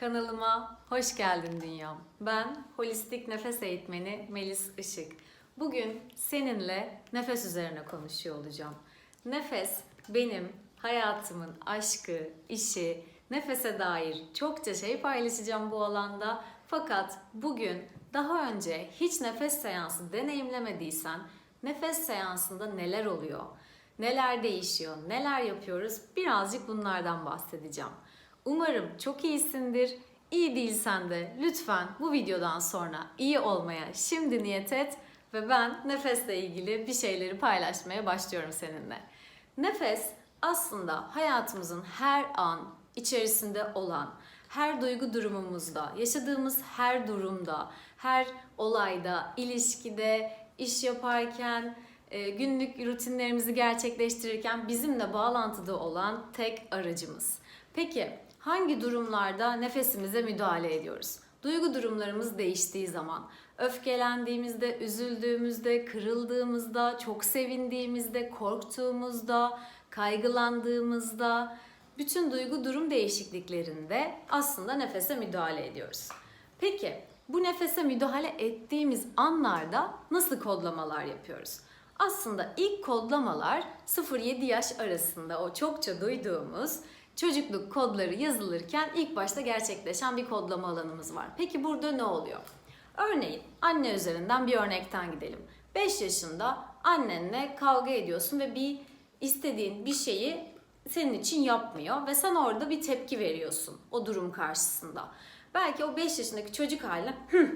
Kanalıma hoş geldin dünyam. Ben holistik nefes eğitmeni Melis Işık. Bugün seninle nefes üzerine konuşuyor olacağım. Nefes benim hayatımın aşkı, işi, nefese dair çokça şey paylaşacağım bu alanda. Fakat bugün daha önce hiç nefes seansı deneyimlemediysen nefes seansında neler oluyor? Neler değişiyor? Neler yapıyoruz? Birazcık bunlardan bahsedeceğim. Umarım çok iyisindir. İyi değilsen de lütfen bu videodan sonra iyi olmaya şimdi niyet et ve ben nefesle ilgili bir şeyleri paylaşmaya başlıyorum seninle. Nefes aslında hayatımızın her an içerisinde olan, her duygu durumumuzda, yaşadığımız her durumda, her olayda, ilişkide, iş yaparken, e, günlük rutinlerimizi gerçekleştirirken bizimle bağlantıda olan tek aracımız. Peki hangi durumlarda nefesimize müdahale ediyoruz? Duygu durumlarımız değiştiği zaman, öfkelendiğimizde, üzüldüğümüzde, kırıldığımızda, çok sevindiğimizde, korktuğumuzda, kaygılandığımızda, bütün duygu durum değişikliklerinde aslında nefese müdahale ediyoruz. Peki bu nefese müdahale ettiğimiz anlarda nasıl kodlamalar yapıyoruz? Aslında ilk kodlamalar 0-7 yaş arasında o çokça duyduğumuz çocukluk kodları yazılırken ilk başta gerçekleşen bir kodlama alanımız var. Peki burada ne oluyor? Örneğin anne üzerinden bir örnekten gidelim. 5 yaşında annenle kavga ediyorsun ve bir istediğin bir şeyi senin için yapmıyor ve sen orada bir tepki veriyorsun o durum karşısında. Belki o 5 yaşındaki çocuk haline "Hı,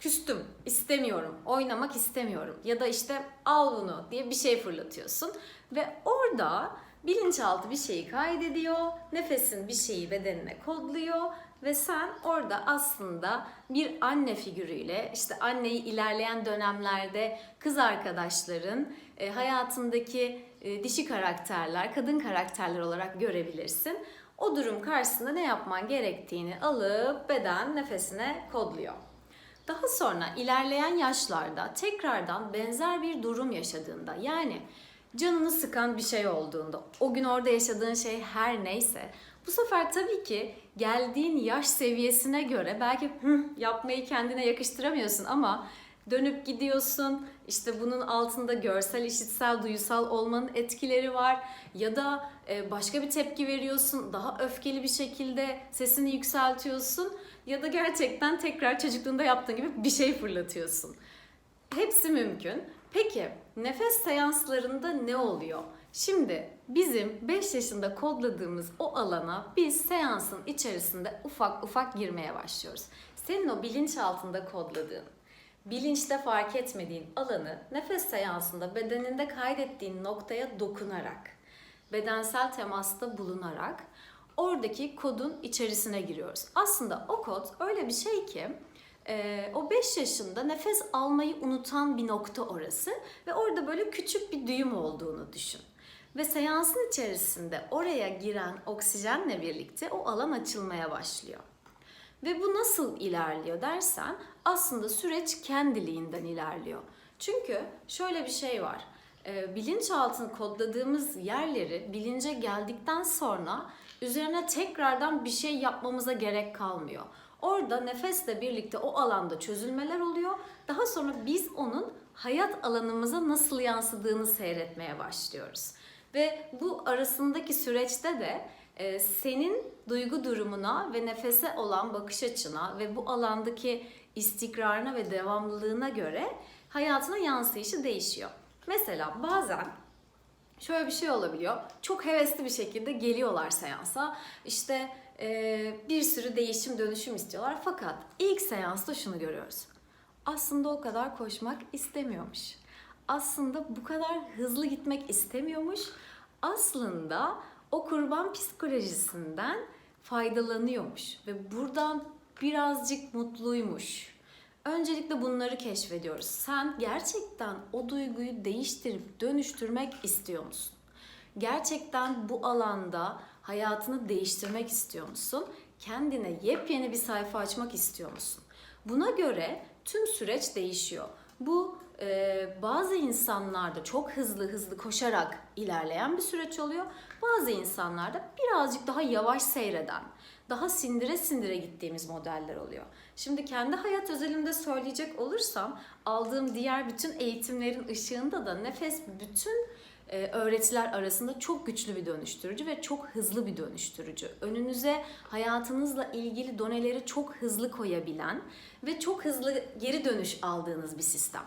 küstüm, istemiyorum, oynamak istemiyorum ya da işte al bunu diye bir şey fırlatıyorsun ve orada bilinçaltı bir şeyi kaydediyor, nefesin bir şeyi bedenine kodluyor ve sen orada aslında bir anne figürüyle işte anneyi ilerleyen dönemlerde kız arkadaşların e, hayatındaki e, dişi karakterler, kadın karakterler olarak görebilirsin. O durum karşısında ne yapman gerektiğini alıp beden nefesine kodluyor. Daha sonra ilerleyen yaşlarda tekrardan benzer bir durum yaşadığında yani canını sıkan bir şey olduğunda, o gün orada yaşadığın şey her neyse bu sefer tabii ki geldiğin yaş seviyesine göre belki "Hı, yapmayı kendine yakıştıramıyorsun ama dönüp gidiyorsun. İşte bunun altında görsel, işitsel, duyusal olmanın etkileri var ya da e, başka bir tepki veriyorsun. Daha öfkeli bir şekilde sesini yükseltiyorsun ya da gerçekten tekrar çocukluğunda yaptığın gibi bir şey fırlatıyorsun. Hepsi mümkün. Peki nefes seanslarında ne oluyor? Şimdi bizim 5 yaşında kodladığımız o alana biz seansın içerisinde ufak ufak girmeye başlıyoruz. Senin o bilinç altında kodladığın, bilinçte fark etmediğin alanı nefes seansında bedeninde kaydettiğin noktaya dokunarak, bedensel temasta bulunarak oradaki kodun içerisine giriyoruz. Aslında o kod öyle bir şey ki e, o 5 yaşında nefes almayı unutan bir nokta orası ve orada böyle küçük bir düğüm olduğunu düşün. Ve seansın içerisinde oraya giren oksijenle birlikte o alan açılmaya başlıyor. Ve bu nasıl ilerliyor dersen aslında süreç kendiliğinden ilerliyor. Çünkü şöyle bir şey var. E, bilinçaltını kodladığımız yerleri bilince geldikten sonra üzerine tekrardan bir şey yapmamıza gerek kalmıyor. Orada nefesle birlikte o alanda çözülmeler oluyor. Daha sonra biz onun hayat alanımıza nasıl yansıdığını seyretmeye başlıyoruz. Ve bu arasındaki süreçte de e, senin duygu durumuna ve nefese olan bakış açına ve bu alandaki istikrarına ve devamlılığına göre hayatına yansıyışı değişiyor. Mesela bazen şöyle bir şey olabiliyor. Çok hevesli bir şekilde geliyorlar seansa. İşte bir sürü değişim dönüşüm istiyorlar. Fakat ilk seansta şunu görüyoruz. Aslında o kadar koşmak istemiyormuş. Aslında bu kadar hızlı gitmek istemiyormuş. Aslında o kurban psikolojisinden faydalanıyormuş ve buradan birazcık mutluymuş. Öncelikle bunları keşfediyoruz. Sen gerçekten o duyguyu değiştirip dönüştürmek istiyor musun? Gerçekten bu alanda hayatını değiştirmek istiyor musun? Kendine yepyeni bir sayfa açmak istiyor musun? Buna göre tüm süreç değişiyor. Bu e, bazı insanlarda çok hızlı hızlı koşarak ilerleyen bir süreç oluyor. Bazı insanlarda birazcık daha yavaş seyreden, daha sindire sindire gittiğimiz modeller oluyor. Şimdi kendi hayat özelimde söyleyecek olursam aldığım diğer bütün eğitimlerin ışığında da nefes bütün öğretiler arasında çok güçlü bir dönüştürücü ve çok hızlı bir dönüştürücü. Önünüze hayatınızla ilgili doneleri çok hızlı koyabilen ve çok hızlı geri dönüş aldığınız bir sistem.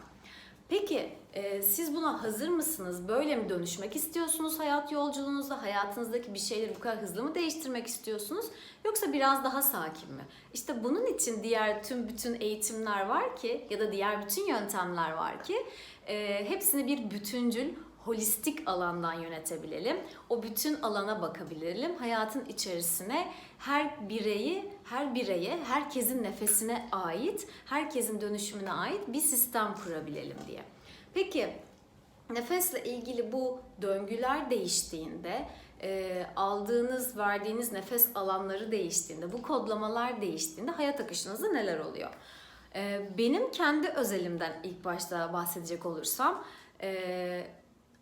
Peki e, siz buna hazır mısınız? Böyle mi dönüşmek istiyorsunuz hayat yolculuğunuzda? Hayatınızdaki bir şeyleri bu kadar hızlı mı değiştirmek istiyorsunuz? Yoksa biraz daha sakin mi? İşte bunun için diğer tüm bütün eğitimler var ki ya da diğer bütün yöntemler var ki e, hepsini bir bütüncül holistik alandan yönetebilelim. O bütün alana bakabilelim. Hayatın içerisine her bireyi, her bireye, herkesin nefesine ait, herkesin dönüşümüne ait bir sistem kurabilelim diye. Peki nefesle ilgili bu döngüler değiştiğinde, e, aldığınız, verdiğiniz nefes alanları değiştiğinde, bu kodlamalar değiştiğinde hayat akışınızda neler oluyor? E, benim kendi özelimden ilk başta bahsedecek olursam, e,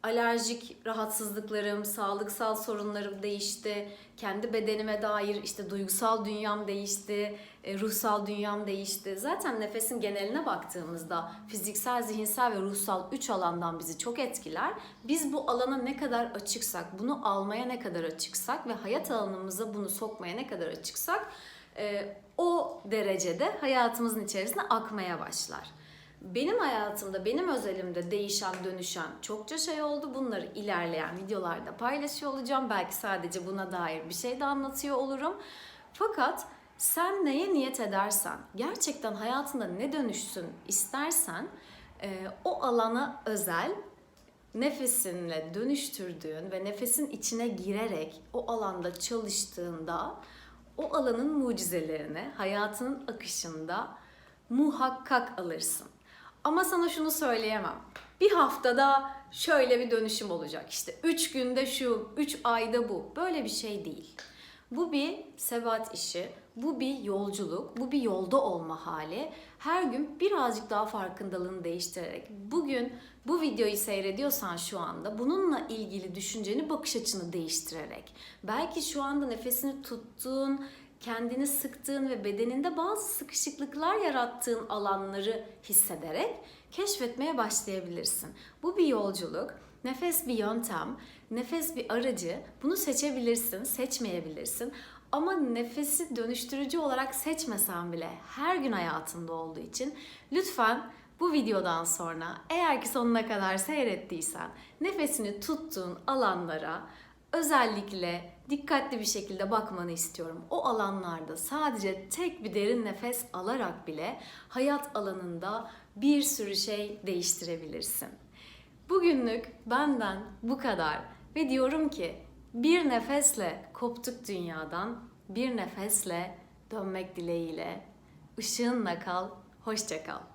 alerjik rahatsızlıklarım, sağlıksal sorunlarım değişti. Kendi bedenime dair işte duygusal dünyam değişti, e, ruhsal dünyam değişti. Zaten nefesin geneline baktığımızda fiziksel, zihinsel ve ruhsal üç alandan bizi çok etkiler. Biz bu alana ne kadar açıksak, bunu almaya ne kadar açıksak ve hayat alanımıza bunu sokmaya ne kadar açıksak e, o derecede hayatımızın içerisine akmaya başlar. Benim hayatımda, benim özelimde değişen, dönüşen çokça şey oldu. Bunları ilerleyen videolarda paylaşıyor olacağım. Belki sadece buna dair bir şey de anlatıyor olurum. Fakat sen neye niyet edersen, gerçekten hayatında ne dönüşsün istersen e, o alana özel nefesinle dönüştürdüğün ve nefesin içine girerek o alanda çalıştığında o alanın mucizelerini hayatının akışında muhakkak alırsın. Ama sana şunu söyleyemem. Bir haftada şöyle bir dönüşüm olacak. İşte 3 günde şu, 3 ayda bu. Böyle bir şey değil. Bu bir sebat işi, bu bir yolculuk, bu bir yolda olma hali. Her gün birazcık daha farkındalığını değiştirerek, bugün bu videoyu seyrediyorsan şu anda bununla ilgili düşünceni, bakış açını değiştirerek, belki şu anda nefesini tuttuğun, kendini sıktığın ve bedeninde bazı sıkışıklıklar yarattığın alanları hissederek keşfetmeye başlayabilirsin. Bu bir yolculuk, nefes bir yöntem, nefes bir aracı. Bunu seçebilirsin, seçmeyebilirsin. Ama nefesi dönüştürücü olarak seçmesen bile her gün hayatında olduğu için lütfen bu videodan sonra eğer ki sonuna kadar seyrettiysen nefesini tuttuğun alanlara özellikle dikkatli bir şekilde bakmanı istiyorum. O alanlarda sadece tek bir derin nefes alarak bile hayat alanında bir sürü şey değiştirebilirsin. Bugünlük benden bu kadar ve diyorum ki bir nefesle koptuk dünyadan, bir nefesle dönmek dileğiyle. Işığınla kal, hoşça kal.